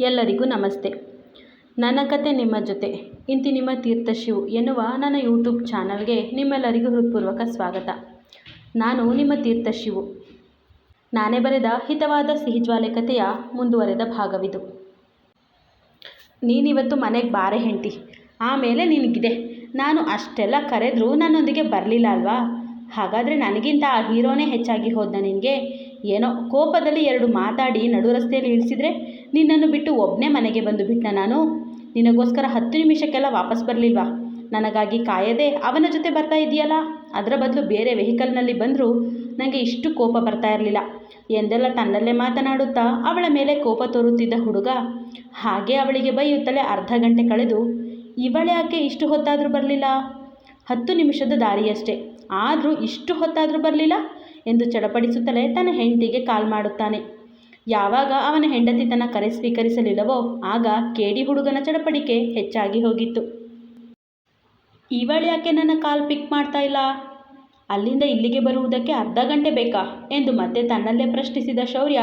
ಎಲ್ಲರಿಗೂ ನಮಸ್ತೆ. ನನ್ನ ಕತೆ ನಿಮ್ಮ ಜೊತೆ. ಇಂತಿ ನಿಮ್ಮ ತೀರ್ಥಶಿವು ಎನ್ನುವ ನನ್ನ ಯೂಟ್ಯೂಬ್ ಚಾನಲ್ಗೆ ನಿಮ್ಮೆಲ್ಲರಿಗೂ ಹೃತ್ಪೂರ್ವಕ ಸ್ವಾಗತ. ನಾನು ನಿಮ್ಮ ತೀರ್ಥಶಿವು ನಾನೇ ಬರೆದ ಹಿತವಾದ ಸಿಹಿಜ್ವಾಲೆ ಕಥೆಯ ಮುಂದುವರೆದ ಭಾಗವಿದು. ನೀನಿವತ್ತು ಮನೆಗೆ ಬಾರೆ ಹೆಂಟಿ ಆಮೇಲೆ ನಿನಗಿದೆ. ನಾನು ಅಷ್ಟೆಲ್ಲ ಕರೆದರೂ ನನ್ನೊಂದಿಗೆ ಬರಲಿಲ್ಲ ಅಲ್ವಾ? ಹಾಗಾದರೆ ನನಗಿಂತ ಆ ಹೀರೋನೇ ಹೆಚ್ಚಾಗಿ ಹೋದ ನಿನಗೆ? ಏನೋ ಕೋಪದಲ್ಲಿ ಎರಡು ಮಾತಾಡಿ ನಡು ರಸ್ತೆಯಲ್ಲಿ ಇಳಿಸಿದರೆ ನಿನ್ನನ್ನು ಬಿಟ್ಟು ಒಬ್ಬನೇ ಮನೆಗೆ ಬಂದು ಬಿಟ್ಟನ ನಾನು? ನಿನಗೋಸ್ಕರ ಹತ್ತು ನಿಮಿಷಕ್ಕೆಲ್ಲ ವಾಪಸ್ ಬರಲಿಲ್ವಾ? ನನಗಾಗಿ ಕಾಯದೆ ಅವನ ಜೊತೆ ಬರ್ತಾ ಇದೆಯಲ್ಲ? ಅದರ ಬದಲು ಬೇರೆ ವೆಹಿಕಲ್ನಲ್ಲಿ ಬಂದರೂ ನನಗೆ ಇಷ್ಟು ಕೋಪ ಬರ್ತಾ ಇರಲಿಲ್ಲ. ಎಂದೆಲ್ಲ ತನ್ನಲ್ಲೇ ಮಾತನಾಡುತ್ತಾ ಅವಳ ಮೇಲೆ ಕೋಪ ತೋರುತ್ತಿದ್ದ ಹುಡುಗ ಹಾಗೆ ಅವಳಿಗೆ ಬೈಯುತ್ತಲೇ ಅರ್ಧ ಗಂಟೆ ಕಳೆದು ಇವಳ್ಯಾಕೆ ಇಷ್ಟು ಹೊತ್ತಾದರೂ ಬರಲಿಲ್ಲ? ಹತ್ತು ನಿಮಿಷದ ದಾರಿಯಷ್ಟೇ. ಆದರೂ ಇಷ್ಟು ಹೊತ್ತಾದರೂ ಬರಲಿಲ್ಲ? ಎಂದು ಚಡಪಡಿಸುತ್ತಲೇ ತನ್ನ ಹೆಂಡತಿಗೆ ಕಾಲ್ ಮಾಡುತ್ತಾನೆ. ಯಾವಾಗ ಅವನ ಹೆಂಡತಿ ತನ್ನ ಕರೆ ಸ್ವೀಕರಿಸಲಿಲ್ಲವೋ ಆಗ ಕೇಡಿ ಹುಡುಗನ ಚಡಪಡಿಕೆ ಹೆಚ್ಚಾಗಿ ಹೋಗಿತ್ತು. ಇವಳ್ಯಾಕೆ ನನ್ನ ಕಾಲ್ ಪಿಕ್ ಮಾಡ್ತಾ ಇಲ್ಲ? ಅಲ್ಲಿಂದ ಇಲ್ಲಿಗೆ ಬರುವುದಕ್ಕೆ ಅರ್ಧ ಗಂಟೆ ಬೇಕಾ? ಎಂದು ಮತ್ತೆ ತನ್ನಲ್ಲೇ ಪ್ರಶ್ನಿಸಿದ ಶೌರ್ಯ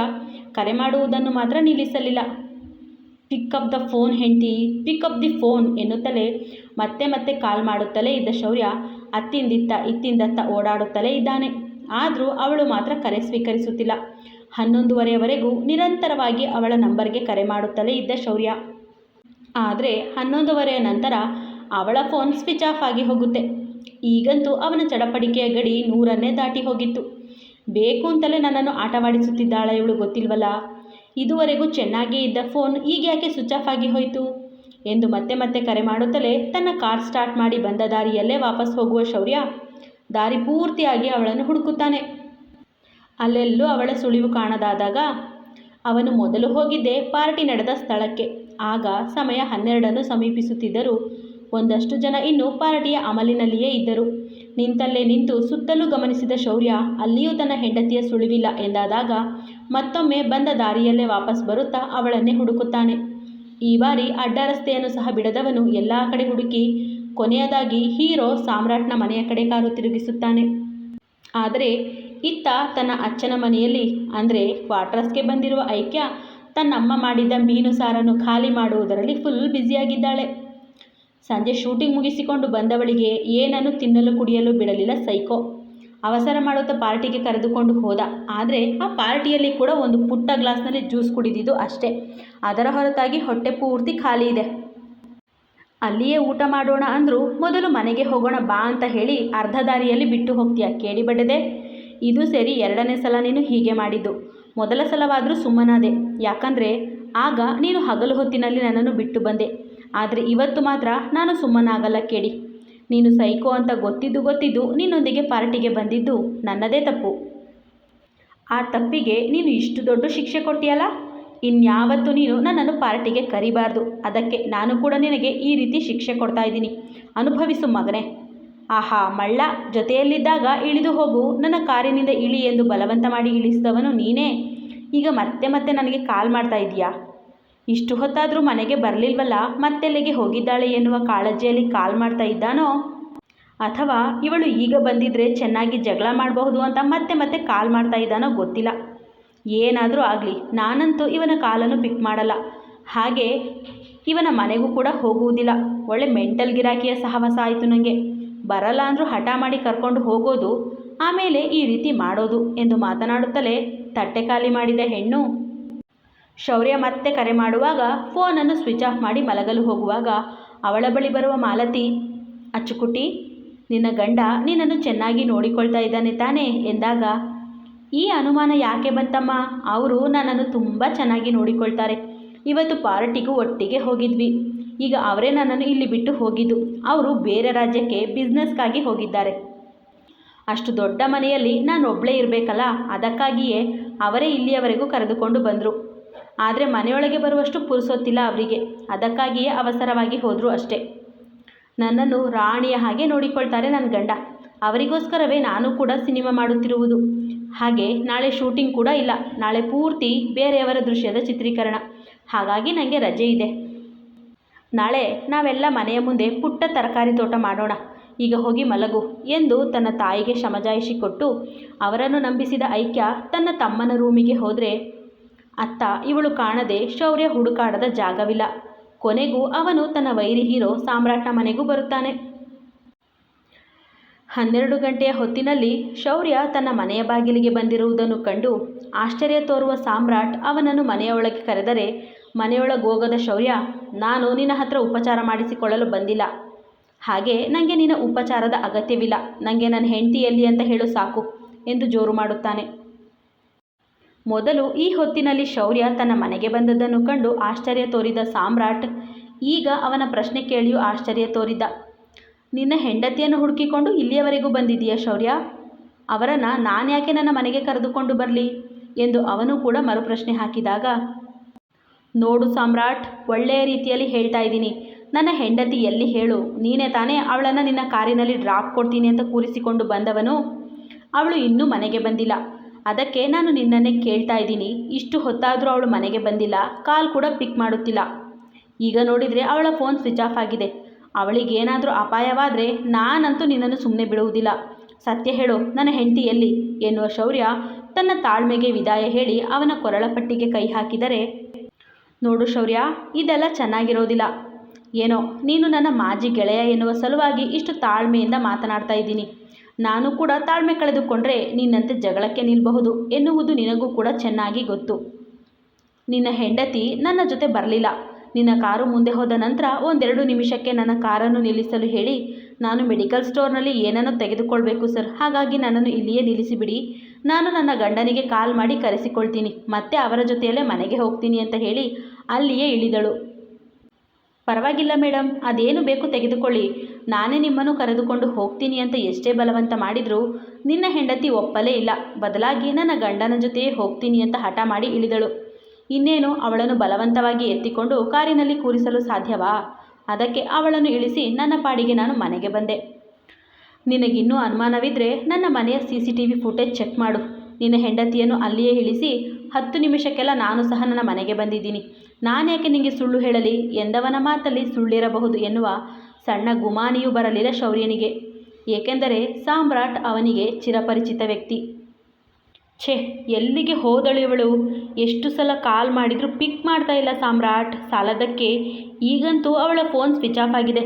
ಕರೆ ಮಾಡುವುದನ್ನು ಮಾತ್ರ ನಿಲ್ಲಿಸಲಿಲ್ಲ. ಪಿಕ್ ಅಪ್ ದ ಫೋನ್ ಹೆಂಡತಿ ಅಪ್ ದಿ ಫೋನ್ ಎನ್ನುತ್ತಲೇ ಮತ್ತೆ ಮತ್ತೆ ಕಾಲ್ ಮಾಡುತ್ತಲೇ ಇದ್ದ ಶೌರ್ಯ ಅತ್ತಿಂದಿತ್ತ ಇತ್ತಿಂದತ್ತ ಓಡಾಡುತ್ತಲೇ ಇದ್ದಾನೆ. ಆದರೂ ಅವಳು ಮಾತ್ರ ಕರೆ ಸ್ವೀಕರಿಸುತ್ತಿಲ್ಲ. ಹನ್ನೊಂದುವರೆಯವರೆಗೂ ನಿರಂತರವಾಗಿ ಅವಳ ನಂಬರ್ಗೆ ಕರೆ ಮಾಡುತ್ತಲೇ ಇದ್ದ ಶೌರ್ಯ. ಆದರೆ ಹನ್ನೊಂದುವರೆಯ ನಂತರ ಅವಳ ಫೋನ್ ಸ್ವಿಚ್ ಆಫ್ ಆಗಿ ಹೋಗುತ್ತೆ. ಈಗಂತೂ ಅವನ ಚಡಪಡಿಕೆಯ ಗಡಿ ನೂರನ್ನೇ ದಾಟಿ ಹೋಗಿತ್ತು. ಬೇಕು ಅಂತಲೇ ನನ್ನನ್ನು ಆಟವಾಡಿಸುತ್ತಿದ್ದಾಳೆ ಇವಳು ಗೊತ್ತಿಲ್ವಲ್ಲ? ಇದುವರೆಗೂ ಚೆನ್ನಾಗಿಯೇ ಇದ್ದ ಫೋನ್ ಈಗ ಯಾಕೆ ಸ್ವಿಚ್ ಆಫ್ ಆಗಿ ಹೋಯಿತು? ಎಂದು ಮತ್ತೆ ಮತ್ತೆ ಕರೆ ಮಾಡುತ್ತಲೇ ತನ್ನ ಕಾರ್ ಸ್ಟಾರ್ಟ್ ಮಾಡಿ ಬಂದ ದಾರಿಯಲ್ಲೇ ವಾಪಸ್ ಹೋಗುವ ಶೌರ್ಯ ದಾರಿ ಪೂರ್ತಿಯಾಗಿ ಅವಳನ್ನು ಹುಡುಕುತ್ತಾನೆ. ಅಲ್ಲೆಲ್ಲೂ ಅವಳ ಸುಳಿವು ಕಾಣದಾದಾಗ ಅವನು ಮೊದಲು ಹೋಗಿದ್ದೆ ಪಾರ್ಟಿ ನಡೆದ ಸ್ಥಳಕ್ಕೆ. ಆಗ ಸಮಯ ಹನ್ನೆರಡನ್ನು ಸಮೀಪಿಸುತ್ತಿದ್ದರೂ ಒಂದಷ್ಟು ಜನ ಇನ್ನೂ ಪಾರ್ಟಿಯ ಅಮಲಿನಲ್ಲಿಯೇ ಇದ್ದರು. ನಿಂತಲ್ಲೇ ನಿಂತು ಸುತ್ತಲೂ ಗಮನಿಸಿದ ಶೌರ್ಯ ಅಲ್ಲಿಯೂ ತನ್ನ ಹೆಂಡತಿಯ ಸುಳಿವಿಲ್ಲ ಎಂದಾದಾಗ ಮತ್ತೊಮ್ಮೆ ಬಂದ ದಾರಿಯಲ್ಲೇ ವಾಪಸ್ ಬರುತ್ತಾ ಅವಳನ್ನೇ ಹುಡುಕುತ್ತಾನೆ. ಈ ಬಾರಿ ಅಡ್ಡ ರಸ್ತೆಯನ್ನು ಸಹ ಬಿಡದವನು ಎಲ್ಲ ಕಡೆ ಹುಡುಕಿ ಕೊನೆಯದಾಗಿ ಹೀರೋ ಸಾಮ್ರಾಟ್ನ ಮನೆಯ ಕಡೆ ಕಾರು ತಿರುಗಿಸುತ್ತಾನೆ. ಆದರೆ ಇತ್ತ ತನ್ನ ಅಚ್ಚನ ಮನೆಯಲ್ಲಿ, ಅಂದರೆ ಕ್ವಾರ್ಟರ್ಸ್ಗೆ ಬಂದಿರುವ ಐಕ್ಯ, ತನ್ನಮ್ಮ ಮಾಡಿದ್ದ ಮೀನು ಸಾರನ್ನು ಖಾಲಿ ಮಾಡುವುದರಲ್ಲಿ ಫುಲ್ ಬ್ಯುಸಿಯಾಗಿದ್ದಾಳೆ ಸಂಜೆ ಶೂಟಿಂಗ್ ಮುಗಿಸಿಕೊಂಡು ಬಂದವಳಿಗೆ ಏನನ್ನು ತಿನ್ನಲು ಕುಡಿಯಲು ಬಿಡಲಿಲ್ಲ ಸೈಕೋ. ಅವಸರ ಮಾಡುತ್ತಾ ಪಾರ್ಟಿಗೆ ಕರೆದುಕೊಂಡು ಹೋದ. ಆದರೆ ಆ ಪಾರ್ಟಿಯಲ್ಲಿ ಕೂಡ ಒಂದು ಪುಟ್ಟ ಗ್ಲಾಸ್ನಲ್ಲಿ ಜ್ಯೂಸ್ ಕುಡಿದಿದ್ದು ಅಷ್ಟೇ. ಅದರ ಹೊರತಾಗಿ ಹೊಟ್ಟೆ ಪೂರ್ತಿ ಖಾಲಿ ಇದೆ. ಅಲ್ಲಿಯೇ ಊಟ ಮಾಡೋಣ ಅಂದರೂ ಮೊದಲು ಮನೆಗೆ ಹೋಗೋಣ ಬಾ ಅಂತ ಹೇಳಿ ಅರ್ಧ ದಾರಿಯಲ್ಲಿ ಬಿಟ್ಟು ಹೋಗ್ತೀಯ ಕೇಳಿ ಬಡ್ಡದೆ ಇದು ಸರಿ ಎರಡನೇ ಸಲ ನೀನು ಹೀಗೆ ಮಾಡಿದ್ದು. ಮೊದಲ ಸಲವಾದರೂ ಸುಮ್ಮನಾದೆ. ಯಾಕಂದರೆ ಆಗ ನೀನು ಹಗಲು ಹೊತ್ತಿನಲ್ಲಿ ನನ್ನನ್ನು ಬಿಟ್ಟು ಬಂದೆ. ಆದರೆ ಇವತ್ತು ಮಾತ್ರ ನಾನು ಸುಮ್ಮನಾಗಲ್ಲ ಕೇಳಿ. ನೀನು ಸೈಕೋ ಅಂತ ಗೊತ್ತಿದ್ದು ಗೊತ್ತಿದ್ದು ನಿನ್ನೊಂದಿಗೆ ಪಾರ್ಟಿಗೆ ಬಂದಿದ್ದು ನನ್ನದೇ ತಪ್ಪು. ಆ ತಪ್ಪಿಗೆ ನೀನು ಇಷ್ಟು ದೊಡ್ಡ ಶಿಕ್ಷೆ ಕೊಟ್ಟಿಯಲ್ಲ ಇನ್ಯಾವತ್ತೂ ನೀನು ನನ್ನನ್ನು ಪಾರ್ಟಿಗೆ ಕರಿಬಾರ್ದು. ಅದಕ್ಕೆ ನಾನು ಕೂಡ ನಿನಗೆ ಈ ರೀತಿ ಶಿಕ್ಷೆ ಕೊಡ್ತಾ ಇದ್ದೀನಿ. ಅನುಭವಿಸು ಮಗನೇ. ಆಹಾ, ಮಳ್ಳ, ಜೊತೆಯಲ್ಲಿದ್ದಾಗ ಇಳಿದು ಹೋಗು. ನನ್ನ ಕಾರಿನಿಂದ ಇಳಿ ಎಂದು ಬಲವಂತ ಮಾಡಿ ಇಳಿಸಿದವನು ನೀನೇ. ಈಗ ಮತ್ತೆ ಮತ್ತೆ ನನಗೆ ಕಾಲ್ ಮಾಡ್ತಾ ಇದೀಯಾ ಇಷ್ಟು ಹೊತ್ತಾದರೂ ಮನೆಗೆ ಬರಲಿಲ್ವಲ್ಲ? ಮತ್ತೆಲ್ಲಿಗೆ ಹೋಗಿದ್ದಾಳೆ ಎನ್ನುವ ಕಾಳಜಿಯಲ್ಲಿ ಕಾಲ್ ಮಾಡ್ತಾ ಇದ್ದಾನೋ? ಅಥವಾ ಇವಳು ಈಗ ಬಂದಿದ್ರೆ ಚೆನ್ನಾಗಿ ಜಗಳ ಮಾಡಬಹುದು ಅಂತ ಮತ್ತೆ ಮತ್ತೆ ಕಾಲ್ ಮಾಡ್ತಾ ಇದ್ದಾನೋ ಗೊತ್ತಿಲ್ಲ. ಏನಾದರೂ ಆಗಲಿ, ನಾನಂತೂ ಇವನ ಕಾಲನ್ನು ಪಿಕ್ ಮಾಡಲ್ಲ. ಹಾಗೆ ಇವನ ಮನೆಗೂ ಕೂಡ ಹೋಗುವುದಿಲ್ಲ. ಒಳ್ಳೆ ಮೆಂಟಲ್ ಗಿರಾಕಿಯ ಸಹವಾಸ ಆಯಿತು ನನಗೆ ಬರಲ್ಲ ಅಂದರೂ ಹಠ ಮಾಡಿ ಕರ್ಕೊಂಡು ಹೋಗೋದು, ಆಮೇಲೆ ಈ ರೀತಿ ಮಾಡೋದು ಎಂದು ಮಾತನಾಡುತ್ತಲೇ ತಟ್ಟೆ ಖಾಲಿ ಮಾಡಿದ ಹೆಣ್ಣು. ಶೌರ್ಯ ಮತ್ತೆ ಕರೆ ಮಾಡುವಾಗ ಫೋನನ್ನು ಸ್ವಿಚ್ ಆಫ್ ಮಾಡಿ ಮಲಗಲು ಹೋಗುವಾಗ ಅವಳ ಬಳಿ ಬರುವ ಮಾಲತಿ ಅಚ್ಚುಕುಟಿ ನಿನ್ನ ಗಂಡ ನಿನ್ನನ್ನು ಚೆನ್ನಾಗಿ ನೋಡಿಕೊಳ್ತಾ ಇದ್ದಾನೆ ತಾನೇ? ಎಂದಾಗ ಈ ಅನುಮಾನ ಯಾಕೆ ಬಂತಮ್ಮ? ಅವರು ನನ್ನನ್ನು ತುಂಬ ಚೆನ್ನಾಗಿ ನೋಡಿಕೊಳ್ತಾರೆ. ಇವತ್ತು ಪಾರ್ಟಿಗೂ ಒಟ್ಟಿಗೆ ಹೋಗಿದ್ವಿ. ಈಗ ಅವರೇ ನನ್ನನ್ನು ಇಲ್ಲಿ ಬಿಟ್ಟು ಹೋಗಿದ್ದು. ಅವರು ಬೇರೆ ರಾಜ್ಯಕ್ಕೆ ಬಿಸ್ನೆಸ್ಗಾಗಿ ಹೋಗಿದ್ದಾರೆ. ಅಷ್ಟು ದೊಡ್ಡ ಮನೆಯಲ್ಲಿ ನಾನು ಒಬ್ಬಳೇ ಇರಬೇಕಲ್ಲ? ಅದಕ್ಕಾಗಿಯೇ ಅವರೇ ಇಲ್ಲಿಯವರೆಗೂ ಕರೆದುಕೊಂಡು ಬಂದರು. ಆದರೆ ಮನೆಯೊಳಗೆ ಬರುವಷ್ಟು ಪುರುಸೊತ್ತಿಲ್ಲ ಅವರಿಗೆ. ಅದಕ್ಕಾಗಿಯೇ ಅವಸರವಾಗಿ ಹೋದರು ಅಷ್ಟೇ. ನನ್ನನ್ನು ರಾಣಿಯ ಹಾಗೆ ನೋಡಿಕೊಳ್ತಾರೆ ನನ್ನ ಗಂಡ. ಅವರಿಗೋಸ್ಕರವೇ ನಾನು ಕೂಡ ಸಿನಿಮಾ ಮಾಡುತ್ತಿರುವುದು. ಹಾಗೆ ನಾಳೆ ಶೂಟಿಂಗ್ ಕೂಡ ಇಲ್ಲ. ನಾಳೆ ಪೂರ್ತಿ ಬೇರೆಯವರ ದೃಶ್ಯದ ಚಿತ್ರೀಕರಣ. ಹಾಗಾಗಿ ನನಗೆ ರಜೆ ಇದೆ. ನಾಳೆ ನಾವೆಲ್ಲ ಮನೆಯ ಮುಂದೆ ಪುಟ್ಟ ತರಕಾರಿ ತೋಟ ಮಾಡೋಣ. ಈಗ ಹೋಗಿ ಮಲಗು ಎಂದು ತನ್ನ ತಾಯಿಗೆ ಶಮಜಾಯಿಷಿ ಕೊಟ್ಟು ಅವರನ್ನು ನಂಬಿಸಿದ ಐಕ್ಯ ತನ್ನ ತಮ್ಮನ ರೂಮಿಗೆ ಹೋದರೆ ಅತ್ತ ಇವಳು ಕಾಣದೆ ಶೌರ್ಯ ಹುಡುಕಾಡದ ಜಾಗವಿಲ್ಲ. ಕೊನೆಗೂ ಅವನು ತನ್ನ ವೈರಿ ಹೀರೋ ಸಾಮ್ರಾಟ್ನ ಮನೆಗೂ ಬರುತ್ತಾನೆ. ಹನ್ನೆರಡು ಗಂಟೆಯ ಹೊತ್ತಿನಲ್ಲಿ ಶೌರ್ಯ ತನ್ನ ಮನೆಯ ಬಾಗಿಲಿಗೆ ಬಂದಿರುವುದನ್ನು ಕಂಡು ಆಶ್ಚರ್ಯ ತೋರುವ ಸಾಮ್ರಾಟ್ ಅವನನ್ನು ಮನೆಯೊಳಗೆ ಕರೆದರೆ ಮನೆಯೊಳಗೋಗದ ಶೌರ್ಯ, ನಾನು ನಿನ್ನ ಹತ್ರ ಉಪಚಾರ ಮಾಡಿಸಿಕೊಳ್ಳಲು ಬಂದಿಲ್ಲ. ಹಾಗೆ ನನಗೆ ನಿನ್ನ ಉಪಚಾರದ ಅಗತ್ಯವಿಲ್ಲ. ನನಗೆ ನನ್ನ ಹೆಂಡತಿ ಎಲ್ಲಿ ಅಂತ ಹೇಳು ಸಾಕು ಎಂದು ಜೋರು ಮಾಡುತ್ತಾನೆ. ಮೊದಲು ಈ ಹೊತ್ತಿನಲ್ಲಿ ಶೌರ್ಯ ತನ್ನ ಮನೆಗೆ ಬಂದದ್ದನ್ನು ಕಂಡು ಆಶ್ಚರ್ಯ ತೋರಿದ ಸಾಮ್ರಾಟ್ ಈಗ ಅವನ ಪ್ರಶ್ನೆ ಕೇಳಿಯೂ ಆಶ್ಚರ್ಯ ತೋರಿದ್ದ ನಿನ್ನ ಹೆಂಡತಿಯನ್ನು ಹುಡುಕಿಕೊಂಡು ಇಲ್ಲಿಯವರೆಗೂ ಬಂದಿದೆಯಾ ಶೌರ್ಯ? ಅವರನ್ನು ನಾನ್ಯಾಕೆ ನನ್ನ ಮನೆಗೆ ಕರೆದುಕೊಂಡು ಬರಲಿ? ಎಂದು ಅವನು ಕೂಡ ಮರುಪ್ರಶ್ನೆ ಹಾಕಿದಾಗ, ನೋಡು ಸಾಮ್ರಾಟ್, ಒಳ್ಳೆಯ ರೀತಿಯಲ್ಲಿ ಹೇಳ್ತಾ ಇದ್ದೀನಿ. ನನ್ನ ಹೆಂಡತಿ ಎಲ್ಲಿ ಹೇಳು? ನೀನೇ ತಾನೇ ಅವಳನ್ನು ನಿನ್ನ ಕಾರಿನಲ್ಲಿ ಡ್ರಾಪ್ ಕೊಡ್ತೀನಿ ಅಂತ ಕೂರಿಸಿಕೊಂಡು ಬಂದವನು? ಅವಳು ಇನ್ನೂ ಮನೆಗೆ ಬಂದಿಲ್ಲ. ಅದಕ್ಕೆ ನಾನು ನಿನ್ನನ್ನೇ ಕೇಳ್ತಾ ಇದ್ದೀನಿ. ಇಷ್ಟು ಹೊತ್ತಾದರೂ ಅವಳು ಮನೆಗೆ ಬಂದಿಲ್ಲ. ಕಾಲ್ ಕೂಡ ಪಿಕ್ ಮಾಡುತ್ತಿಲ್ಲ. ಈಗ ನೋಡಿದರೆ ಅವಳ ಫೋನ್ ಸ್ವಿಚ್ ಆಫ್ ಆಗಿದೆ. ಅವಳಿಗೇನಾದರೂ ಅಪಾಯವಾದರೆ ನಾನಂತೂ ನಿನ್ನನ್ನು ಸುಮ್ಮನೆ ಬಿಡುವುದಿಲ್ಲ. ಸತ್ಯ ಹೇಳು, ನನ್ನ ಹೆಂಡತಿ ಎಲ್ಲಿ? ಎನ್ನುವ ಶೌರ್ಯ ತನ್ನ ತಾಳ್ಮೆಗೆ ವಿದಾಯ ಹೇಳಿ ಅವನ ಕೊರಳ ಪಟ್ಟಿಗೆ ಕೈ ಹಾಕಿದರೆ, ನೋಡು ಶೌರ್ಯ, ಇದೆಲ್ಲ ಚೆನ್ನಾಗಿರೋದಿಲ್ಲ. ಏನೋ, ನೀನು ನನ್ನ ಮಾಜಿ ಗೆಳೆಯ ಎನ್ನುವ ಸಲುವಾಗಿ ಇಷ್ಟು ತಾಳ್ಮೆಯಿಂದ ಮಾತನಾಡ್ತಾ ಇದ್ದೀನಿ. ನಾನು ಕೂಡ ತಾಳ್ಮೆ ಕಳೆದುಕೊಂಡ್ರೆ ನಿನ್ನಂತೆ ಜಗಳಕ್ಕೆ ನಿಲ್ಲಬಹುದು ಎನ್ನುವುದು ನಿನಗೂ ಕೂಡ ಚೆನ್ನಾಗಿ ಗೊತ್ತು. ನಿನ್ನ ಹೆಂಡತಿ ನನ್ನ ಜೊತೆ ಬರಲಿಲ್ಲ. ನಿನ್ನ ಕಾರು ಮುಂದೆ ಹೋದ ನಂತರ ಒಂದೆರಡು ನಿಮಿಷಕ್ಕೆ ನನ್ನ ಕಾರನ್ನು ನಿಲ್ಲಿಸಲು ಹೇಳಿ, ನಾನು ಮೆಡಿಕಲ್ ಸ್ಟೋರ್ನಲ್ಲಿ ಏನನ್ನು ತೆಗೆದುಕೊಳ್ಬೇಕು ಸರ್? ಹಾಗಾಗಿ ನನ್ನನ್ನು ಇಲ್ಲಿಯೇ ನಿಲ್ಲಿಸಿಬಿಡಿ. ನಾನು ನನ್ನ ಗಂಡನಿಗೆ ಕಾಲ್ ಮಾಡಿ ಕರೆಸಿಕೊಳ್ತೀನಿ, ಮತ್ತೆ ಅವರ ಜೊತೆಯಲ್ಲೇ ಮನೆಗೆ ಹೋಗ್ತೀನಿ ಅಂತ ಹೇಳಿ ಅಲ್ಲಿಯೇ ಇಳಿದಳು. ಪರವಾಗಿಲ್ಲ ಮೇಡಮ್ ಅದೇನು ಬೇಕು ತೆಗೆದುಕೊಳ್ಳಿ. ನಾನೇ ನಿಮ್ಮನ್ನು ಕರೆದುಕೊಂಡು ಹೋಗ್ತೀನಿ ಅಂತ ಎಷ್ಟೇ ಬಲವಂತ ಮಾಡಿದರೂ ನಿನ್ನ ಹೆಂಡತಿ ಒಪ್ಪಲೇ ಇಲ್ಲ. ಬದಲಾಗಿ ನನ್ನ ಗಂಡನ ಜೊತೆಯೇ ಹೋಗ್ತೀನಿ ಅಂತ ಹಠ ಮಾಡಿ ಇಳಿದಳು. ಇನ್ನೇನು ಅವಳನ್ನು ಬಲವಂತವಾಗಿ ಎತ್ತಿಕೊಂಡು ಕಾರಿನಲ್ಲಿ ಕೂರಿಸಲು ಸಾಧ್ಯವಾ? ಅದಕ್ಕೆ ಅವಳನ್ನು ಇಳಿಸಿ ನನ್ನ ಪಾಡಿಗೆ ನಾನು ಮನೆಗೆ ಬಂದೆ. ನಿನಗಿನ್ನೂ ಅನುಮಾನವಿದ್ದರೆ ನನ್ನ ಮನೆಯ C C T V footage check ಮಾಡು. ನಿನ್ನ ಹೆಂಡತಿಯನ್ನು ಅಲ್ಲಿಯೇ ಇಳಿಸಿ ಹತ್ತು ನಿಮಿಷಕ್ಕೆಲ್ಲ ನಾನು ಸಹ ನನ್ನ ಮನೆಗೆ ಬಂದಿದ್ದೀನಿ. ನಾನ್ಯಾಕೆ ನಿನಗೆ ಸುಳ್ಳು ಹೇಳಲಿ? ಎಂದವನ ಮಾತಲ್ಲಿ ಸುಳ್ಳಿರಬಹುದು ಎನ್ನುವ ಸಣ್ಣ ಗುಮಾನಿಯೂ ಬರಲಿಲ್ಲ ಶೌರ್ಯನಿಗೆ. ಏಕೆಂದರೆ ಸಾಮ್ರಾಟ್ ಅವನಿಗೆ ಚಿರಪರಿಚಿತ ವ್ಯಕ್ತಿ. ಛೇ, ಎಲ್ಲಿಗೆ ಹೋದಳು ಇವಳು ಎಷ್ಟು ಸಲ ಕಾಲ್ ಮಾಡಿದರೂ ಪಿಕ್ ಮಾಡ್ತಾ ಇಲ್ಲ ಸಾಮ್ರಾಟ್. ಸಾಲದಕ್ಕೆ ಈಗಂತೂ ಅವಳ ಫೋನ್ ಸ್ವಿಚ್ ಆಫ್ ಆಗಿದೆ.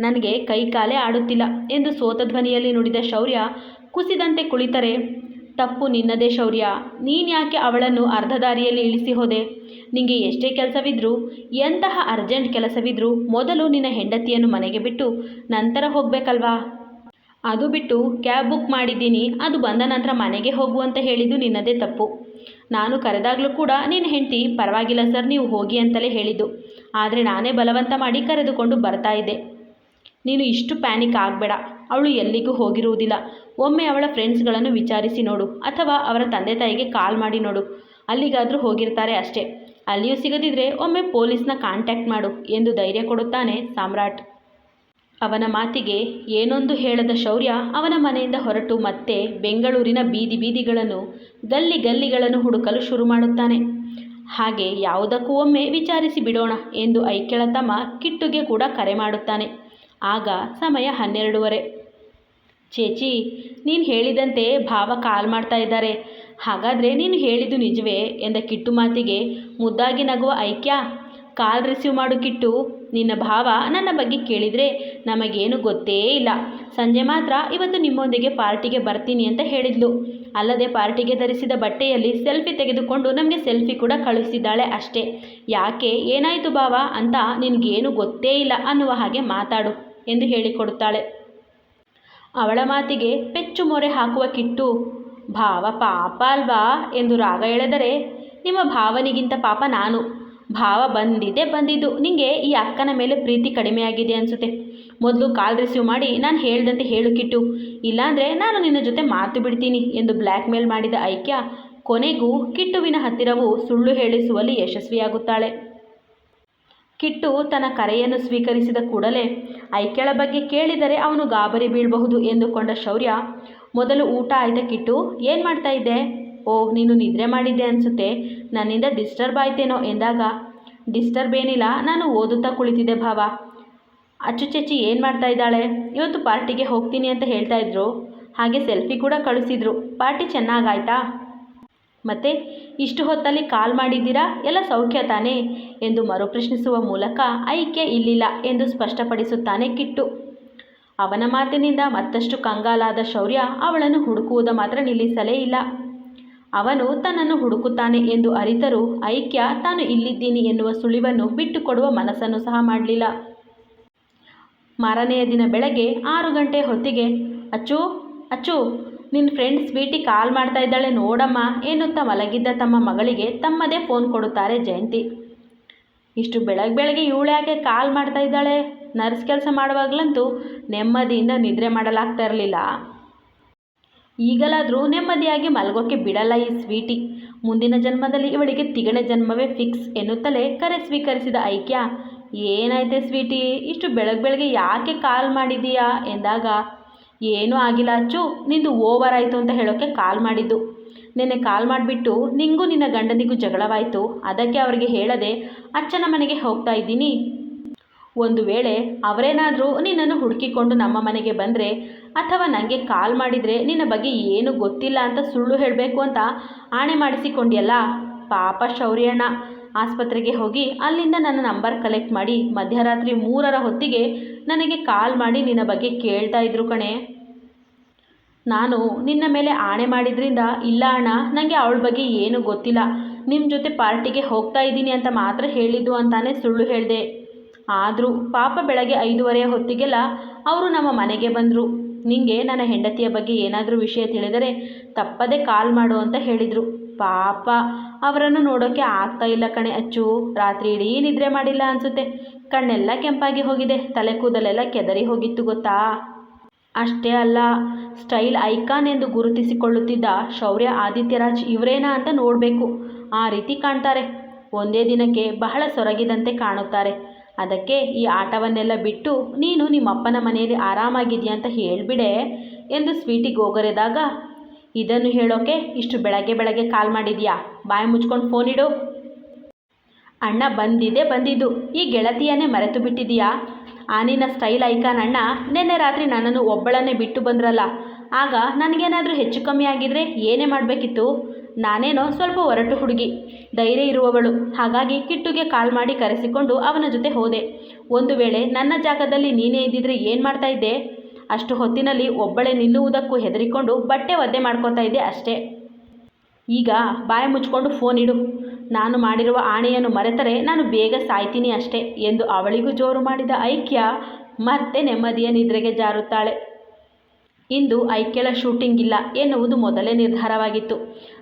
ನನಗೆ ಕೈ ಕಾಲೇ ಆಡುತ್ತಿಲ್ಲ ಎಂದು ಸೋತ ಧ್ವನಿಯಲ್ಲಿ ನುಡಿದ ಶೌರ್ಯ ಕುಸಿದಂತೆ ಕುಳಿತರೆ. ತಪ್ಪು ನಿನ್ನದೇ ಶೌರ್ಯ. ನೀನ್ಯಾಕೆ ಅವಳನ್ನು ಅರ್ಧ ದಾರಿಯಲ್ಲಿ ಇಳಿಸಿ ಹೋದೆ? ನಿಮಗೆ ಎಷ್ಟೇ ಕೆಲಸವಿದ್ರೂ, ಎಂತಹ ಅರ್ಜೆಂಟ್ ಕೆಲಸವಿದ್ರೂ ಮೊದಲು ನಿನ್ನ ಹೆಂಡತಿಯನ್ನು ಮನೆಗೆ ಬಿಟ್ಟು ನಂತರ ಹೋಗಬೇಕಲ್ವಾ? ಅದು ಬಿಟ್ಟು ಕ್ಯಾಬ್ ಬುಕ್ ಮಾಡಿದ್ದೀನಿ, ಅದು ಬಂದ ನಂತರ ಮನೆಗೆ ಹೋಗು ಅಂತ ಹೇಳಿದ್ದು ನಿನ್ನದೇ ತಪ್ಪು. ನಾನು ಕರೆದಾಗಲೂ ಕೂಡ ನಿನ್ನ ಹೆಂಡತಿ, ಪರವಾಗಿಲ್ಲ ಸರ್, ನೀವು ಹೋಗಿ ಅಂತಲೇ ಹೇಳಿದ್ದು. ಆದರೆ ನಾನೇ ಬಲವಂತ ಮಾಡಿ ಕರೆದುಕೊಂಡು ಬರ್ತಾ ಇದ್ದೆ. ನೀನು ಇಷ್ಟು ಪ್ಯಾನಿಕ್ ಆಗಬೇಡ, ಅವಳು ಎಲ್ಲಿಗೂ ಹೋಗಿರುವುದಿಲ್ಲ. ಒಮ್ಮೆ ಅವಳ ಫ್ರೆಂಡ್ಸ್ಗಳನ್ನು ವಿಚಾರಿಸಿ ನೋಡು, ಅಥವಾ ಅವರ ತಂದೆ ತಾಯಿಗೆ ಕಾಲ್ ಮಾಡಿ ನೋಡು. ಅಲ್ಲಿಗಾದರೂ ಹೋಗಿರ್ತಾರೆ ಅಷ್ಟೇ. ಅಲ್ಲಿಯೂ ಸಿಗದಿದ್ದರೆ ಒಮ್ಮೆ ಪೊಲೀಸ್ನ ಕಾಂಟ್ಯಾಕ್ಟ್ ಮಾಡು ಎಂದು ಧೈರ್ಯ ಕೊಡುತ್ತಾನೆ ಸಾಮ್ರಾಟ್. ಅವನ ಮಾತಿಗೆ ಏನೊಂದು ಹೇಳದ ಶೌರ್ಯ ಅವನ ಮನೆಯಿಂದ ಹೊರಟು ಮತ್ತೆ ಬೆಂಗಳೂರಿನ ಬೀದಿ ಬೀದಿಗಳನ್ನು, ಗಲ್ಲಿ ಗಲ್ಲಿಗಳನ್ನು ಹುಡುಕಲು ಶುರು ಮಾಡುತ್ತಾನೆ. ಹಾಗೆ ಯಾವುದಕ್ಕೂ ಒಮ್ಮೆ ವಿಚಾರಿಸಿ ಬಿಡೋಣ ಎಂದು ಐಕ್ಯಳ ತಮ್ಮ ಕಿಟ್ಟುಗೆ ಕೂಡ ಕರೆ ಮಾಡುತ್ತಾನೆ. ಆಗ ಸಮಯ ಹನ್ನೆರಡೂವರೆ. ಚೇಚಿ, ನೀನು ಹೇಳಿದಂತೆ ಭಾವ ಕಾಲ್ ಮಾಡ್ತಾ ಇದ್ದಾರೆ. ಹಾಗಾದರೆ ನೀನು ಹೇಳಿದ್ದು ನಿಜವೇ? ಎಂದ ಕಿಟ್ಟು ಮಾತಿಗೆ ಮುದ್ದಾಗಿ ನಗುವ ಐಕ್ಯ. ಕಾಲ್ ರಿಸೀವ್ ಮಾಡು ಕಿಟ್ಟು. ನಿನ್ನ ಭಾವ ನನ್ನ ಬಗ್ಗೆ ಕೇಳಿದರೆ ನಮಗೇನು ಗೊತ್ತೇ ಇಲ್ಲ. ಸಂಜೆ ಮಾತ್ರ ಇವತ್ತು ನಿಮ್ಮೊಂದಿಗೆ ಪಾರ್ಟಿಗೆ ಬರ್ತೀನಿ ಅಂತ ಹೇಳಿದ್ಲು. ಅಲ್ಲದೆ ಪಾರ್ಟಿಗೆ ಧರಿಸಿದ ಬಟ್ಟೆಯಲ್ಲಿ ಸೆಲ್ಫಿ ತೆಗೆದುಕೊಂಡು ನಮಗೆ ಸೆಲ್ಫಿ ಕೂಡ ಕಳುಹಿಸಿದ್ದಾಳೆ ಅಷ್ಟೇ. ಯಾಕೆ, ಏನಾಯಿತು ಭಾವ? ಅಂತ ನಿನಗೇನು ಗೊತ್ತೇ ಇಲ್ಲ ಅನ್ನುವ ಹಾಗೆ ಮಾತಾಡು ಎಂದು ಹೇಳಿಕೊಡುತ್ತಾಳೆ. ಅವಳ ಮಾತಿಗೆ ಪೆಚ್ಚು ಮೊರೆ ಹಾಕುವ ಕಿಟ್ಟು, ಭಾವ ಪಾಪ ಅಲ್ವಾ? ಎಂದು ರಾಗ ಎಳೆದರೆ, ನಿಮ್ಮ ಭಾವನಿಗಿಂತ ಪಾಪ ನಾನು. ಭಾವ ಬಂದಿದೆ, ಬಂದಿದ್ದು. ನಿಮಗೆ ಈ ಅಕ್ಕನ ಮೇಲೆ ಪ್ರೀತಿ ಕಡಿಮೆಯಾಗಿದೆ ಅನಿಸುತ್ತೆ. ಮೊದಲು ಕಾಲ್ ರಿಸೀವ್ ಮಾಡಿ ನಾನು ಹೇಳ್ದಂತೆ ಹೇಳು ಕಿಟ್ಟು. ಇಲ್ಲಾಂದರೆ ನಾನು ನಿನ್ನ ಜೊತೆ ಮಾತು ಬಿಡ್ತೀನಿ ಎಂದು ಬ್ಲ್ಯಾಕ್ ಮೇಲ್ ಮಾಡಿದ ಐಕ್ಯ. ಕೊನೆಗೂ ಕಿಟ್ಟುವಿನ ಹತ್ತಿರವು ಸುಳ್ಳು ಹೇಳಿಸುವಲ್ಲಿ ಯಶಸ್ವಿಯಾಗುತ್ತಾಳೆ. ಕಿಟ್ಟು ತನ್ನ ಕರೆಯನ್ನು ಸ್ವೀಕರಿಸಿದ ಕೂಡಲೇ ಐಕ್ಯಳ ಬಗ್ಗೆ ಕೇಳಿದರೆ ಅವನು ಗಾಬರಿ ಬೀಳಬಹುದು ಎಂದುಕೊಂಡ ಶೌರ್ಯ. ಮೊದಲು ಊಟ ಆಯ್ತಾ ಕಿಟ್ಟು? ಏನು ಮಾಡ್ತಾ ಇದ್ದೆ? ಓಹ್, ನೀನು ನಿದ್ರೆ ಮಾಡಿದ್ದೆ ಅನಿಸುತ್ತೆ. ನನ್ನಿಂದ ಡಿಸ್ಟರ್ಬ್ ಆಯ್ತೇನೋ ಎಂದಾಗ, ಡಿಸ್ಟರ್ಬ್ ಏನಿಲ್ಲ, ನಾನು ಓದುತ್ತಾ ಕುಳಿತಿದ್ದೆ ಭಾವ. ಅಚ್ಚುಚೆಚ್ಚಿ ಏನು ಮಾಡ್ತಾ ಇದ್ದಾಳೆ? ಇವತ್ತು ಪಾರ್ಟಿಗೆ ಹೋಗ್ತೀನಿ ಅಂತ ಹೇಳ್ತಾ ಇದ್ರು. ಹಾಗೆ ಸೆಲ್ಫಿ ಕೂಡ ಕಳಿಸಿದ್ರು. ಪಾರ್ಟಿ ಚೆನ್ನಾಗಾಯ್ತಾ? ಮತ್ತೆ, ಇಷ್ಟು ಹೊತ್ತಲ್ಲಿ ಕಾಲ್ ಮಾಡಿದ್ದೀರಾ? ಎಲ್ಲ ಸೌಖ್ಯ ತಾನೇ? ಎಂದು ಮರುಪ್ರಶ್ನಿಸುವ ಮೂಲಕ ಐಕ್ಯ ಇಲ್ಲಿಲ್ಲ ಎಂದು ಸ್ಪಷ್ಟಪಡಿಸುತ್ತಾನೆ ಕಿಟ್ಟು. ಅವನ ಮಾತಿನಿಂದ ಮತ್ತಷ್ಟು ಕಂಗಾಲಾದ ಶೌರ್ಯ ಅವಳನ್ನು ಹುಡುಕುವುದು ಮಾತ್ರ ನಿಲ್ಲಿಸಲೇ ಇಲ್ಲ. ಅವನು ತನ್ನನ್ನು ಹುಡುಕುತ್ತಾನೆ ಎಂದು ಅರಿತರೂ ಐಕ್ಯ, ತಾನು ಇಲ್ಲಿದ್ದೀನಿ ಎನ್ನುವ ಸುಳಿವನ್ನು ಬಿಟ್ಟುಕೊಡುವ ಮನಸ್ಸನ್ನು ಸಹ ಮಾಡಲಿಲ್ಲ. ಮಾರನೆಯ ದಿನ ಬೆಳಗ್ಗೆ ಆರು ಗಂಟೆ ಹೊತ್ತಿಗೆ, ಅಚ್ಚು ಅಚ್ಚು ನಿನ್ನ ಫ್ರೆಂಡ್ ಸ್ವೀಟಿ ಕಾಲ್ ಮಾಡ್ತಾ ಇದ್ದಾಳೆ ನೋಡಮ್ಮ ಎನ್ನುತ್ತಾ ಮಲಗಿದ್ದ ತಮ್ಮ ಮಗಳಿಗೆ ತಮ್ಮದೇ ಫೋನ್ ಕೊಡುತ್ತಾರೆ ಜಯಂತಿ. ಇಷ್ಟು ಬೆಳಗ್ಗೆ ಬೆಳಗ್ಗೆ ಇವಳು ಯಾಕೆ ಕಾಲ್ ಮಾಡ್ತಾ ಇದ್ದಾಳೆ? ನರ್ಸ್ ಕೆಲಸ ಮಾಡುವಾಗಲಂತೂ ನೆಮ್ಮದಿಯಿಂದ ನಿದ್ರೆ ಮಾಡಲಾಗ್ತಾ ಇರಲಿಲ್ಲ. ಈಗಲಾದರೂ ನೆಮ್ಮದಿಯಾಗಿ ಮಲಗೋಕೆ ಬಿಡಲ್ಲ ಈ ಸ್ವೀಟಿ. ಮುಂದಿನ ಜನ್ಮದಲ್ಲಿ ಇವಳಿಗೆ ತಿಗಣೆ ಜನ್ಮವೇ ಫಿಕ್ಸ್ ಎನ್ನುತ್ತಲೇ ಕರೆ ಸ್ವೀಕರಿಸಿದ ಐಕ್ಯ. ಏನಾಯ್ತೆ ಸ್ವೀಟಿ, ಇಷ್ಟು ಬೆಳಗ್ಗೆ ಬೆಳಗ್ಗೆ ಯಾಕೆ ಕಾಲ್ ಮಾಡಿದೀಯಾ ಎಂದಾಗ, ಏನೂ ಆಗಿಲ್ಲ ಅಚ್ಚು, ನಿಂದು ಓವರ್ ಆಯಿತು ಅಂತ ಹೇಳೋಕ್ಕೆ ಕಾಲ್ ಮಾಡಿದ್ದು. ನಿನ್ನೆ ಕಾಲ್ ಮಾಡಿಬಿಟ್ಟು ನಿಂಗೂ ನಿನ್ನ ಗಂಡನಿಗೂ ಜಗಳವಾಯಿತು, ಅದಕ್ಕೆ ಅವರಿಗೆ ಹೇಳದೆ ಅಚ್ಚನ ಮನೆಗೆ ಹೋಗ್ತಾ ಇದ್ದೀನಿ. ಒಂದು ವೇಳೆ ಅವರೇನಾದರೂ ನಿನ್ನನ್ನು ಹುಡುಕಿಕೊಂಡು ನಮ್ಮ ಮನೆಗೆ ಬಂದರೆ ಅಥವಾ ನನಗೆ ಕಾಲ್ ಮಾಡಿದರೆ ನಿನ್ನ ಬಗ್ಗೆ ಏನೂ ಗೊತ್ತಿಲ್ಲ ಅಂತ ಸುಳ್ಳು ಹೇಳಬೇಕು ಅಂತ ಆಣೆ ಮಾಡಿಸಿಕೊಂಡ್ಯಲ್ಲ? ಪಾಪ ಶೌರ್ಯಣ್ಣ. ಆಸ್ಪತ್ರೆಗೆ ಹೋಗಿ ಅಲ್ಲಿಂದ ನನ್ನ ನಂಬರ್ ಕಲೆಕ್ಟ್ ಮಾಡಿ ಮಧ್ಯರಾತ್ರಿ ಮೂರರ ಹೊತ್ತಿಗೆ ನನಗೆ ಕಾಲ್ ಮಾಡಿ ನಿನ್ನ ಬಗ್ಗೆ ಕೇಳ್ತಾ ಇದ್ರು ಕಣೆ. ನಾನು ನಿನ್ನ ಮೇಲೆ ಆಣೆ ಮಾಡಿದ್ರಿಂದ, ಇಲ್ಲ ಅಣ್ಣ ನನಗೆ ಅವಳ ಬಗ್ಗೆ ಏನೂ ಗೊತ್ತಿಲ್ಲ. ನಿಮ್ಮ ಜೊತೆ ಪಾರ್ಟಿಗೆ ಹೋಗ್ತಾ ಇದ್ದೀನಿ ಅಂತ ಮಾತ್ರ ಹೇಳಿದ್ದು ಅಂತಾನೆ ಸುಳ್ಳು ಹೇಳಿದೆ. ಆದರೂ ಪಾಪ ಬೆಳಗ್ಗೆ ಐದೂವರೆಯ ಹೊತ್ತಿಗೆಲ್ಲ ಅವರು ನಮ್ಮ ಮನೆಗೆ ಬಂದರು. ನಿಂಗೆ ನನ್ನ ಹೆಂಡತಿಯ ಬಗ್ಗೆ ಏನಾದರೂ ವಿಷಯ ತಿಳಿದರೆ ತಪ್ಪದೆ ಕಾಲ್ ಮಾಡು ಅಂತ ಹೇಳಿದರು. ಪಾಪ, ಅವರನ್ನು ನೋಡೋಕ್ಕೆ ಆಗ್ತಾ ಇಲ್ಲ ಕಣೆ ಅಚ್ಚು. ರಾತ್ರಿ ಇಡೀ ನಿದ್ರೆ ಮಾಡಿಲ್ಲ ಅನಿಸುತ್ತೆ. ಕಣ್ಣೆಲ್ಲ ಕೆಂಪಾಗಿ ಹೋಗಿದೆ. ತಲೆ ಕೂದಲೆಲ್ಲ ಕೆದರಿ ಹೋಗಿತ್ತು ಗೊತ್ತಾ? ಅಷ್ಟೇ ಅಲ್ಲ, ಸ್ಟೈಲ್ ಐಕಾನ್ ಎಂದು ಗುರುತಿಸಿಕೊಳ್ಳುತ್ತಿದ್ದ ಶೌರ್ಯ ಆದಿತ್ಯರಾಜ್ ಇವರೇನಾ ಅಂತ ನೋಡಬೇಕು. ಆ ರೀತಿ ಕಾಣ್ತಾರೆ. ಒಂದೇ ದಿನಕ್ಕೆ ಬಹಳ ಸೊರಗಿದಂತೆ ಕಾಣುತ್ತಾರೆ. ಅದಕ್ಕೆ ಈ ಆಟವನ್ನೆಲ್ಲ ಬಿಟ್ಟು, ನೀನು ನಿಮ್ಮಪ್ಪನ ಮನೆಯಲ್ಲಿ ಆರಾಮಾಗಿದೆಯಾ ಅಂತ ಹೇಳಿಬಿಡೆ ಎಂದು ಸ್ವೀಟಿಗೆ ಹೋಗರೆದಾಗ ಇದನ್ನು ಹೇಳೋಕೆ ಇಷ್ಟು ಬೆಳಗ್ಗೆ ಬೆಳಗ್ಗೆ ಕಾಲ್ ಮಾಡಿದ್ಯಾ? ಬಾಯಿ ಮುಚ್ಕೊಂಡು ಫೋನ್ ಇಡು. ಅಣ್ಣ ಬಂದಿದೆ ಬಂದಿದ್ದು. ಈ ಗೆಳತಿಯನ್ನೇ ಮರೆತು ಬಿಟ್ಟಿದೀಯಾ ಆನಿನ ಸ್ಟೈಲ್ ಐಕಾನ್ ಅಣ್ಣ, ನಿನ್ನೆ ರಾತ್ರಿ ನನ್ನನ್ನು ಒಬ್ಬಳನ್ನೇ ಬಿಟ್ಟು ಬಂದ್ರಲ್ಲ. ಆಗ ನನಗೇನಾದರೂ ಹೆಚ್ಚು ಕಮ್ಮಿ ಆಗಿದ್ರೆ ಏನೇ ಮಾಡಬೇಕಿತ್ತು? ನಾನೇನೋ ಸ್ವಲ್ಪ ಒರಟು ಹುಡುಗಿ. ಧೈರ್ಯ ಇರುವವಳು. ಹಾಗಾಗಿ ಕಿಟ್ಟುಗೆ ಕಾಲ್ ಮಾಡಿ ಕರೆಸಿಕೊಂಡು ಅವನ ಜೊತೆ ಹೋದೆ. ಒಂದು ವೇಳೆ ನನ್ನ ಜಾಗದಲ್ಲಿ ನೀನೇ ಇದ್ದಿದ್ರೆ ಏನು ಮಾಡ್ತಾ ಇದ್ದೆ? ಅಷ್ಟು ಹೊತ್ತಿನಲ್ಲಿ ಒಬ್ಬಳೆ ನಿಲ್ಲುವುದಕ್ಕೂ ಹೆದರಿಕೊಂಡು ಬಟ್ಟೆ ಒದ್ದೆ ಮಾಡ್ಕೋತಾ ಇದ್ದೆ ಅಷ್ಟೇ. ಈಗ ಬಾಯ ಮುಚ್ಕೊಂಡು ಫೋನ್ ಇಡು. ನಾನು ಮಾಡಿರುವ ಆಣೆಯನ್ನು ಮರೆತರೆ ನಾನು ಬೇಗ ಸಾಯ್ತೀನಿ ಅಷ್ಟೇ ಎಂದು ಅವಳಿಗೂ ಜೋರು ಮಾಡಿದ ಐಕ್ಯ ಮತ್ತೆ ನೆಮ್ಮದಿಯ ನಿದ್ರೆಗೆ ಜಾರುತ್ತಾಳೆ. ಇಂದು ಐಕ್ಯಳ ಶೂಟಿಂಗ್ ಇಲ್ಲ ಎನ್ನುವುದು ಮೊದಲೇ ನಿರ್ಧಾರವಾಗಿತ್ತು.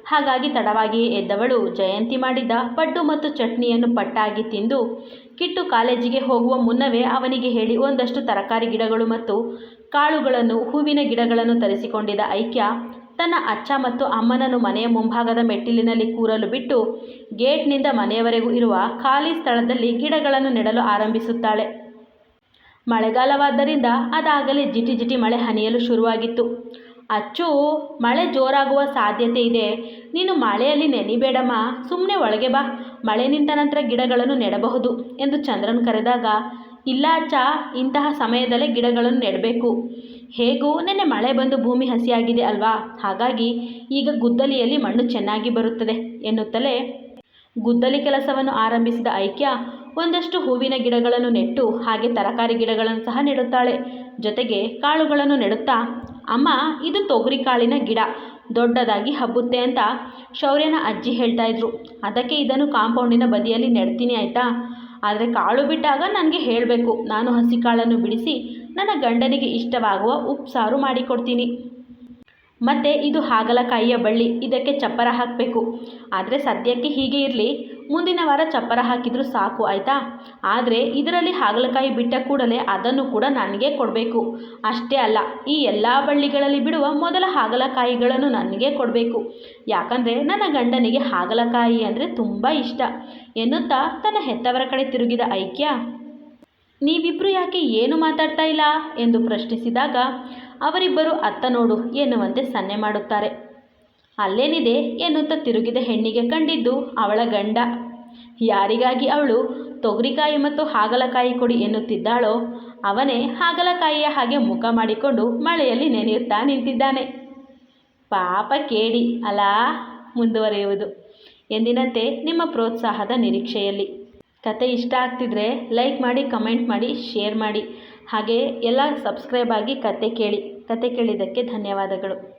ಹಾಗಾಗಿ ತಡವಾಗಿಯೇ ಎದ್ದವಳು ಜಯಂತಿ ಮಾಡಿದ್ದ ಪಡ್ಡು ಮತ್ತು ಚಟ್ನಿಯನ್ನು ಪಟ್ಟಾಗಿ ತಿಂದು ಕಿಟ್ಟು ಕಾಲೇಜಿಗೆ ಹೋಗುವ ಮುನ್ನವೇ ಅವನಿಗೆ ಹೇಳಿ ಒಂದಷ್ಟು ತರಕಾರಿ ಗಿಡಗಳು ಮತ್ತು ಕಾಳುಗಳನ್ನು, ಹೂವಿನ ಗಿಡಗಳನ್ನು ತರಿಸಿಕೊಂಡಿದ್ದ ಐಕ್ಯ ತನ್ನ ಅಚ್ಚ ಮತ್ತು ಅಮ್ಮನನ್ನು ಮನೆಯ ಮುಂಭಾಗದ ಮೆಟ್ಟಿಲಿನಲ್ಲಿ ಕೂರಲು ಬಿಟ್ಟು ಗೇಟ್ನಿಂದ ಮನೆಯವರೆಗೂ ಇರುವ ಖಾಲಿ ಸ್ಥಳದಲ್ಲಿ ಗಿಡಗಳನ್ನು ನೆಡಲು ಆರಂಭಿಸುತ್ತಾಳೆ. ಮಳೆಗಾಲವಾದ್ದರಿಂದ ಅದಾಗಲೇ ಜಿಟಿ ಜಿಟಿ ಮಳೆ ಹನಿಯಲು ಶುರುವಾಗಿತ್ತು. ಅಚ್ಚು, ಮಳೆ ಜೋರಾಗುವ ಸಾಧ್ಯತೆ ಇದೆ. ನೀನು ಮಳೆಯಲ್ಲಿ ನೆನಿಬೇಡಮ್ಮ. ಸುಮ್ಮನೆ ಒಳಗೆ ಬಾ. ಮಳೆ ನಿಂತ ನಂತರ ಗಿಡಗಳನ್ನು ನೆಡಬಹುದು ಎಂದು ಚಂದ್ರನ್ ಕರೆದಾಗ, ಇಲ್ಲ ಅಚ್ಚ, ಇಂತಹ ಸಮಯದಲ್ಲೇ ಗಿಡಗಳನ್ನು ನೆಡಬೇಕು. ಹೇಗೂ, ನೆನ್ನೆ ಮಳೆ ಬಂದು ಭೂಮಿ ಹಸಿಯಾಗಿದೆ ಅಲ್ವಾ? ಹಾಗಾಗಿ ಈಗ ಗುದ್ದಲಿಯಲ್ಲಿ ಮಣ್ಣು ಚೆನ್ನಾಗಿ ಬರುತ್ತದೆ ಎನ್ನುತ್ತಲೇ ಗುದ್ದಲಿ ಕೆಲಸವನ್ನು ಆರಂಭಿಸಿದ ಐಕ್ಯ ಒಂದಷ್ಟು ಹೂವಿನ ಗಿಡಗಳನ್ನು ನೆಟ್ಟು ಹಾಗೆ ತರಕಾರಿ ಗಿಡಗಳನ್ನು ಸಹ ನೆಡುತ್ತಾಳೆ. ಜೊತೆಗೆ ಕಾಳುಗಳನ್ನು ನೆಡುತ್ತಾ, ಅಮ್ಮ, ಇದು ತೊಗರಿ ಕಾಳಿನ ಗಿಡ, ದೊಡ್ಡದಾಗಿ ಹಬ್ಬುತ್ತೆ ಅಂತ ಶೌರ್ಯನ ಅಜ್ಜಿ ಹೇಳ್ತಾ ಇದ್ರು. ಅದಕ್ಕೆ ಇದನ್ನು ಕಾಂಪೌಂಡಿನ ಬದಿಯಲ್ಲಿ ನೆಡ್ತೀನಿ ಆಯಿತಾ? ಆದರೆ ಕಾಳು ಬಿಟ್ಟಾಗ ನನಗೆ ಹೇಳಬೇಕು. ನಾನು ಹಸಿ ಕಾಳನ್ನು ಬಿಡಿಸಿ ನನ್ನ ಗಂಡನಿಗೆ ಇಷ್ಟವಾಗುವ ಉಪ್ಸಾರು ಮಾಡಿಕೊಡ್ತೀನಿ. ಮತ್ತು ಇದು ಹಾಗಲಕಾಯಿಯ ಬಳ್ಳಿ, ಇದಕ್ಕೆ ಚಪ್ಪರ ಹಾಕಬೇಕು. ಆದರೆ ಸದ್ಯಕ್ಕೆ ಹೀಗೆ ಇರಲಿ. ಮುಂದಿನ ವಾರ ಚಪ್ಪರ ಹಾಕಿದರೂ ಸಾಕು, ಆಯಿತಾ? ಆದರೆ ಇದರಲ್ಲಿ ಹಾಗಲಕಾಯಿ ಬಿಟ್ಟ ಕೂಡಲೇ ಅದನ್ನು ಕೂಡ ನನಗೆ ಕೊಡಬೇಕು. ಅಷ್ಟೇ ಅಲ್ಲ, ಈ ಎಲ್ಲ ಬಳ್ಳಿಗಳಲ್ಲಿ ಬಿಡುವ ಮೊದಲ ಹಾಗಲಕಾಯಿಗಳನ್ನು ನನಗೆ ಕೊಡಬೇಕು. ಯಾಕಂದರೆ ನನ್ನ ಗಂಡನಿಗೆ ಹಾಗಲಕಾಯಿ ಅಂದರೆ ತುಂಬ ಇಷ್ಟ. ಎನ್ನುತ್ತಾ ತನ್ನ ಹೆತ್ತವರ ಕಡೆ ತಿರುಗಿದ ಐಕ್ಯ. ನೀವಿಬ್ಬರು ಯಾಕೆ ಏನು ಮಾತಾಡ್ತಾ ಇಲ್ಲ? ಎಂದು ಪ್ರಶ್ನಿಸಿದಾಗ, ಅವರಿಬ್ಬರು ಅತ್ತ ನೋಡು ಎನ್ನುವಂತೆ ಸನ್ನೆ ಮಾಡುತ್ತಾರೆ. ಅಲ್ಲೇನಿದೆ ಎನ್ನುತ್ತ ತಿರುಗಿದ ಹೆಣ್ಣಿಗೆ ಕಂಡಿದ್ದು ಅವಳ ಗಂಡ. ಯಾರಿಗಾಗಿ ಅವಳು ತೊಗರಿಕಾಯಿ ಮತ್ತು ಹಾಗಲಕಾಯಿ ಕೊಡಿ ಎನ್ನುತ್ತಿದ್ದಾಳೋ ಅವನೇ ಹಾಗಲಕಾಯಿಯ ಹಾಗೆ ಮುಖ ಮಾಡಿಕೊಂಡು ಮಳೆಯಲ್ಲಿ ನೆನೆಯುತ್ತಾ ನಿಂತಿದ್ದಾನೆ. ಪಾಪ ಕೇಳಿ ಅಲಾ, ಮುಂದುವರೆಯುವುದು. ಎಂದಿನಂತೆ ನಿಮ್ಮ ಪ್ರೋತ್ಸಾಹದ ನಿರೀಕ್ಷೆಯಲ್ಲಿ. ಕತೆ ಇಷ್ಟ ಆಗ್ತಿದ್ರೆ ಲೈಕ್ ಮಾಡಿ, ಕಮೆಂಟ್ ಮಾಡಿ, ಶೇರ್ ಮಾಡಿ. ಹಾಗೆ ಎಲ್ಲ ಸಬ್ಸ್ಕ್ರೈಬ್ ಆಗಿ ಕತೆ ಕೇಳಿ. ಕತೆ ಕೇಳಿದ್ದಕ್ಕೆ ಧನ್ಯವಾದಗಳು.